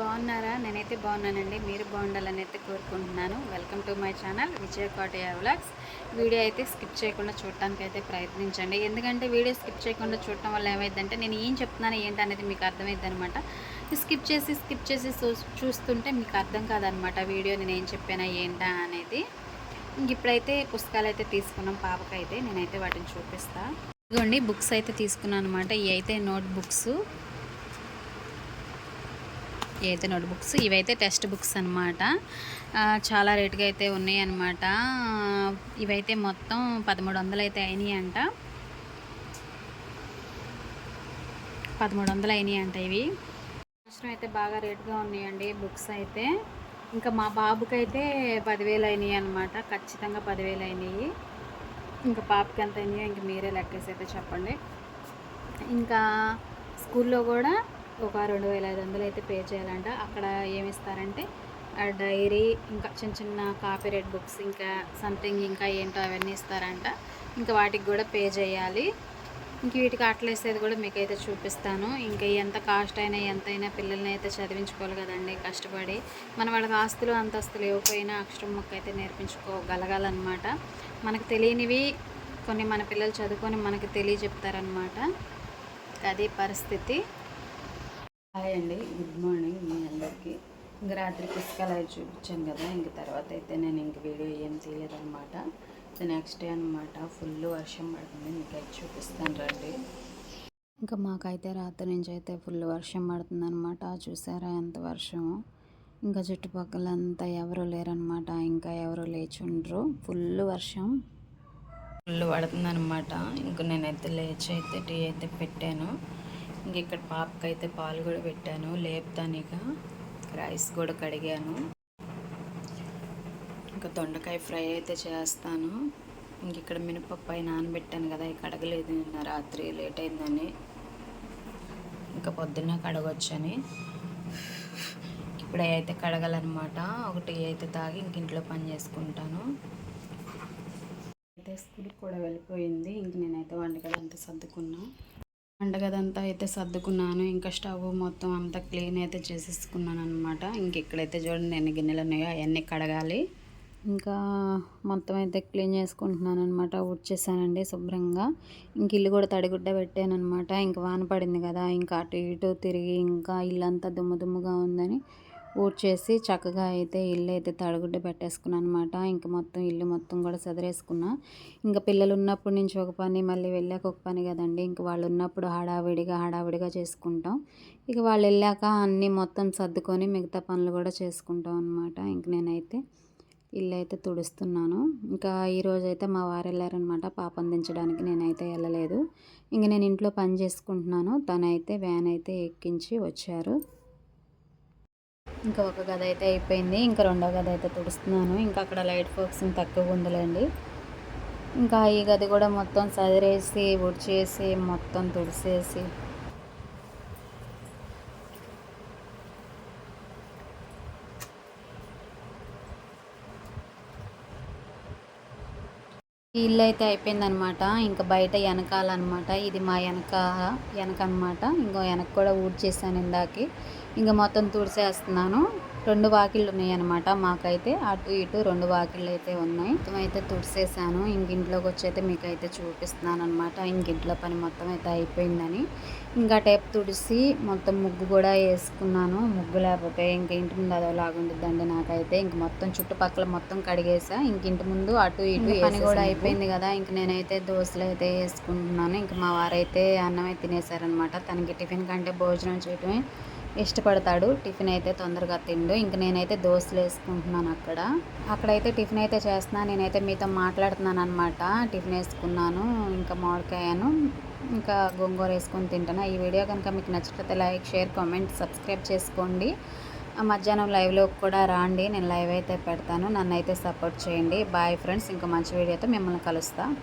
బాగున్నారా? నేనైతే బాగున్నానండి. మీరు బాగుండాలని అయితే కోరుకుంటున్నాను. Welcome to my channel Vijaya Kotaiah vlogs video అయితే స్కిప్ చేయకుండా చూడటానికి అయితే ప్రయత్నించండి. ఎందుకంటే వీడియో స్కిప్ చేయకుండా చూడటం వల్ల ఏమైందంటే నేను ఏం చెప్తున్నాను ఏంటి అనేది మీకు అర్థమైంది అనమాట స్కిప్ చేసి స్కిప్ చేసి చూస్తుంటే మీకు అర్థం కాదనమాట వీడియో నేను ఏం చెప్పానా ఏంటా అనేది. ఇప్పుడైతే పుస్తకాలు అయితే తీసుకున్నాం పాపకైతే నేనైతే వాటిని చూపిస్తాను ఇదిగోండి బుక్స్ అయితే తీసుకున్నాను అనమాట ఇవి అయితే నోట్ బుక్స్ అయితే నోట్ బుక్స్ ఇవైతే టెక్స్ట్ బుక్స్ అనమాట చాలా రేటుగా అయితే ఉన్నాయి అనమాట ఇవైతే మొత్తం పదమూడు వందలు అయితే అయినాయి అంట పదమూడు వందలు అయినాయి అంట ఇవి. సంవత్సరం అయితే బాగా రేటుగా ఉన్నాయండి బుక్స్ అయితే. ఇంకా మా బాబుకి అయితే పదివేలు అయినాయి అనమాట ఖచ్చితంగా పదివేలు అయినాయి ఇంకా పాపకి ఎంత అయినాయో ఇంక మీరే లెక్కేసి అయితే చెప్పండి. ఇంకా స్కూల్లో కూడా ఒక రెండు వేల ఐదు వందలు అయితే పే చేయాలంట. అక్కడ ఏమి ఇస్తారంటే డైరీ ఇంకా చిన్న చిన్న కాపీ రేట్ బుక్స్ ఇంకా సంథింగ్ ఇంకా ఏంటో అవన్నీ ఇస్తారంట. ఇంకా వాటికి కూడా పే చేయాలి. ఇంక వీటికి అట్లేసేది కూడా మీకు అయితే చూపిస్తాను. ఇంకా ఎంత కాస్ట్ అయినా ఎంతైనా పిల్లల్ని అయితే చదివించుకోవాలి కదండి కష్టపడి. మన వాళ్ళకి ఆస్తులు అంతస్తులు ఇవ్వకపోయినా అక్షరం మొక్క అయితే నేర్పించుకోగలగాలన్నమాట. మనకు తెలియనివి కొన్ని మన పిల్లలు చదువుకొని మనకు తెలియజెప్తారనమాట అది పరిస్థితి. హాయ్ అండి గుడ్ మార్నింగ్ మీ అందరికీ. ఇంక రాత్రి పుస్తకాలు అవి చూపించాను కదా ఇంక తర్వాత అయితే నేను ఇంక వీడియో ఏం తీయలేదన్నమాట నెక్స్ట్ డే అనమాట ఫుల్ వర్షం పడుతుంది మీకు అయితే చూపిస్తాను రండి. ఇంకా మాకైతే రాత్రి నుంచి అయితే ఫుల్ వర్షం పడుతుందనమాట చూసారా ఎంత వర్షం. ఇంకా చుట్టుపక్కల అంతా ఎవరు లేరనమాట ఇంకా ఎవరు ఉండరు ఫుల్ వర్షం. ఫుల్ పడుతుందనమాట ఇంక నేనైతే లేచి అయితే టీ అయితే పెట్టాను. ఇంక ఇక్కడ పాపకైతే పాలు కూడా పెట్టాను లేపుతాను ఇక రైస్ కూడా కడిగాను. ఇంకా దొండకాయ ఫ్రై అయితే చేస్తాను. ఇంక ఇక్కడ మినపప్పు అయి నానబెట్టాను కదా ఇక కడగలేదు నిన్న రాత్రి లేట్ అయిందని. ఇంకా పొద్దున్న కడగొచ్చని. ఇప్పుడు అయితే కడగాలన్నమాట. ఒకటి అయితే తాగి ఇంక ఇంట్లో పని చేసుకుంటాను. అయితే స్కూల్కి కూడా వెళ్ళిపోయింది. ఇంక నేనైతే వంటకాలు అంతా సర్దుకున్నా. వంటగదంతా అయితే సర్దుకున్నాను. ఇంకా స్టవ్ మొత్తం అంతా క్లీన్ అయితే చేసేసుకున్నాను అనమాట ఇంక ఇక్కడైతే చూడండి ఎన్ని గిన్నెలు ఉన్నాయో అవన్నీ కడగాలి. ఇంకా మొత్తం అయితే క్లీన్ చేసుకుంటున్నాను అనమాట ఉడ్చేసానండి శుభ్రంగా. ఇంక ఇల్లు కూడా తడిగుడ్డ పెట్టాను అనమాట ఇంక వాన పడింది కదా ఇంకా అటు ఇటు తిరిగి ఇంకా ఇల్లంతా దుమ్ము దుమ్ముగా ఉందని ఊడ్చేసి చక్కగా అయితే ఇల్లు అయితే తడగుడ్డ పెట్టేసుకున్నాను అనమాట ఇంకా మొత్తం ఇల్లు మొత్తం కూడా సదరేసుకున్నా. ఇంకా పిల్లలు ఉన్నప్పటి నుంచి ఒక పని మళ్ళీ వెళ్ళాక ఒక పని కదండి. ఇంక వాళ్ళు ఉన్నప్పుడు హడావిడిగా హడావిడిగా చేసుకుంటాం. ఇక వాళ్ళు వెళ్ళాక అన్నీ మొత్తం సర్దుకొని మిగతా పనులు కూడా చేసుకుంటాం అనమాట ఇంక నేనైతే ఇల్లు అయితే తుడుస్తున్నాను. ఇంకా ఈరోజు అయితే మా వారు వెళ్ళారనమాట పాపం దించడానికి నేనైతే వెళ్ళలేదు. ఇంక నేను ఇంట్లో పని చేసుకుంటున్నాను. తనైతే వ్యాన్ అయితే ఎక్కించి వచ్చారు. ఇంకా ఒక గది అయితే అయిపోయింది. ఇంకా రెండో గది అయితే తుడుస్తున్నాను. ఇంకా అక్కడ లైట్ ఫోక్సింగ్ తక్కువ ఉందిలేండి. ఇంకా ఈ గది కూడా మొత్తం సదిరేసి ఉడిచేసి మొత్తం తుడిసేసి ఇల్లు అయితే అయిపోయిందనమాట. ఇంకా బయట వెనకాలన్నమాట ఇది మా వెనక వెనక అనమాట ఇంకో వెనక కూడా ఊడ్చేసాను ఇందాకి. ఇంకా మొత్తం తుడిసేస్తున్నాను. రెండు వాకిళ్ళు ఉన్నాయి అనమాట మాకైతే. అటు ఇటు రెండు వాకిళ్ళు అయితే ఉన్నాయి. మొత్తం అయితే తుడిసేసాను. ఇంక ఇంట్లోకి వచ్చి అయితే మీకు అయితే చూపిస్తున్నాను అనమాట ఇంక ఇంట్లో పని మొత్తం అయితే అయిపోయిందని. ఇంకా టేప్ తుడిసి మొత్తం ముగ్గు కూడా వేసుకున్నాను. ముగ్గు లేకపోతే ఇంక ఇంటి ముందు అదోలాగా ఉండిద్దండి నాకైతే. ఇంక మొత్తం చుట్టుపక్కల మొత్తం కడిగేసా. ఇంక ఇంటి ముందు అటు ఇటు పని కూడా అయిపోయింది కదా. ఇంక నేనైతే దోశలు అయితే వేసుకుంటున్నాను. ఇంక మా వారైతే అన్నమే తినేసారనమాట తనకి టిఫిన్ కంటే భోజనం చేయటమే ఇష్టపడతాడు. టిఫిన్ అయితే తొందరగా తిండు. ఇంక నేనైతే దోశలు వేసుకుంటున్నాను అక్కడ. అక్కడైతే టిఫిన్ అయితే చేస్తున్నాను నేనైతే మీతో మాట్లాడుతున్నాను అనమాట టిఫిన్ వేసుకున్నాను. ఇంకా మామిడికాయను ఇంకా గోంగూర వేసుకొని తింటాను ఈ వీడియో కనుక మీకు నచ్చితే లైక్ షేర్ కామెంట్ సబ్స్క్రైబ్ చేసుకోండి. మధ్యాహ్నం లైవ్లో కూడా రాండి. నేను లైవ్ అయితే పెడతాను. నన్ను అయితే సపోర్ట్ చేయండి. బాయ్ ఫ్రెండ్స్ ఇంకా మంచి వీడియోతో మిమ్మల్ని కలుస్తాను